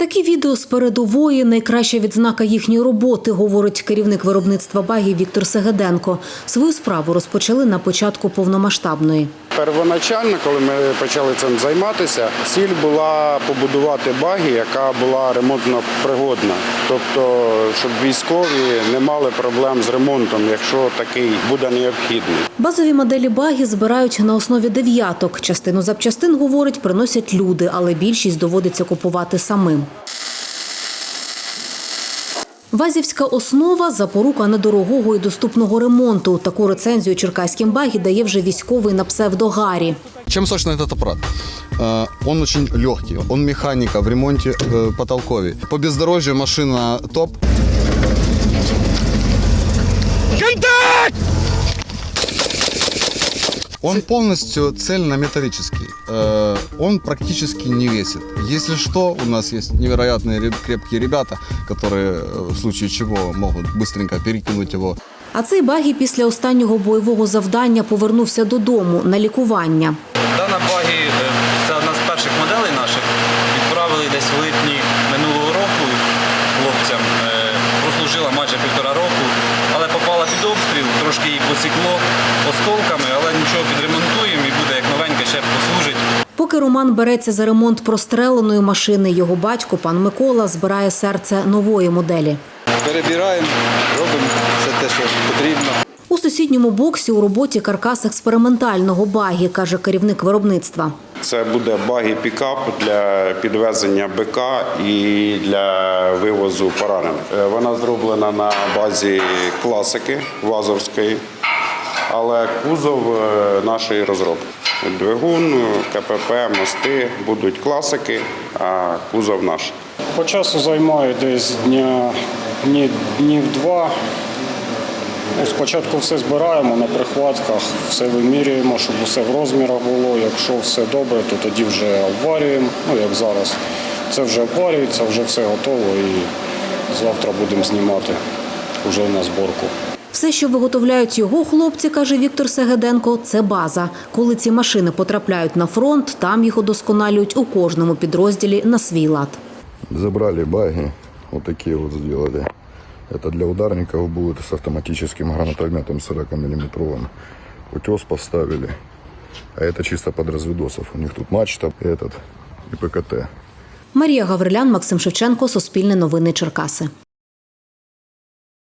Такі відео з передової найкраща відзнака їхньої роботи, говорить керівник виробництва багів Віктор Сегеденко. Свою справу розпочали на початку повномасштабної. Первоначально, коли ми почали цим займатися, ціль була побудувати багі, яка була ремонтно пригодна. Тобто, щоб військові не мали проблем з ремонтом, якщо такий буде необхідний. Базові моделі баги збирають на основі дев'яток. Частину запчастин, говорить, приносять люди, але більшість доводиться купувати самим. Вазівська основа – запорука недорогого і доступного ремонту. Таку рецензію черкаським багі дає вже військовий на псевдогарі. Чем сочный этот аппарат? Э, Он очень легкий, он механика в ремонте э, потолковий. По бездорожью машина топ. Он полностью цельнометаллический. Э, Он практически не весит. Если что, у нас есть невероятные ре- крепкие ребята, которые э, в случае чего могут быстренько перекинуть его А цей багі після останнього бойового завдання повернувся додому на лікування. Дана багі е, це одна з перших моделей наших. Відправили десь в липні минулого року хлопцям. Е, Прослужила майже півтора року, але попала під обстріл, трошки її посікло осколками, Поки Роман береться за ремонт простреленої машини, його батько, пан Микола, збирає серце нової моделі. перебираємо, робимо все те, що потрібно. У сусідньому боксі у роботі каркас експериментального багі, каже керівник виробництва. Це буде багі пікап для підвезення БК і для вивозу поранених. Е, Вона зроблена на базі класики Вазовської, але кузов е, нашої розробки. Двигун, КПП, мости будуть класики, а кузов наш. По часу займає десь дня, дні, днів два. Ну, спочатку все збираємо на прихватках, все вимірюємо, щоб все в розмірах було. Якщо все добре, то тоді вже обварюємо. Ну як зараз. Це вже обварюється, вже все готово і завтра будемо знімати вже на зборку. Все, що виготовляють його хлопці, каже Віктор Сегеденко, це база. Коли ці машини потрапляють на фронт, там їх удосконалюють у кожному підрозділі на свій лад. Забрали баги, вот такие вот сделали. Это для ударников будет с автоматическим гранатометом 40 миллиметровым. Утес поставили. А это чисто под разведосов. У них тут мачта, этот и ПКТ. Марія Гаврилян, Максим Шевченко, Суспільне новини Черкаси.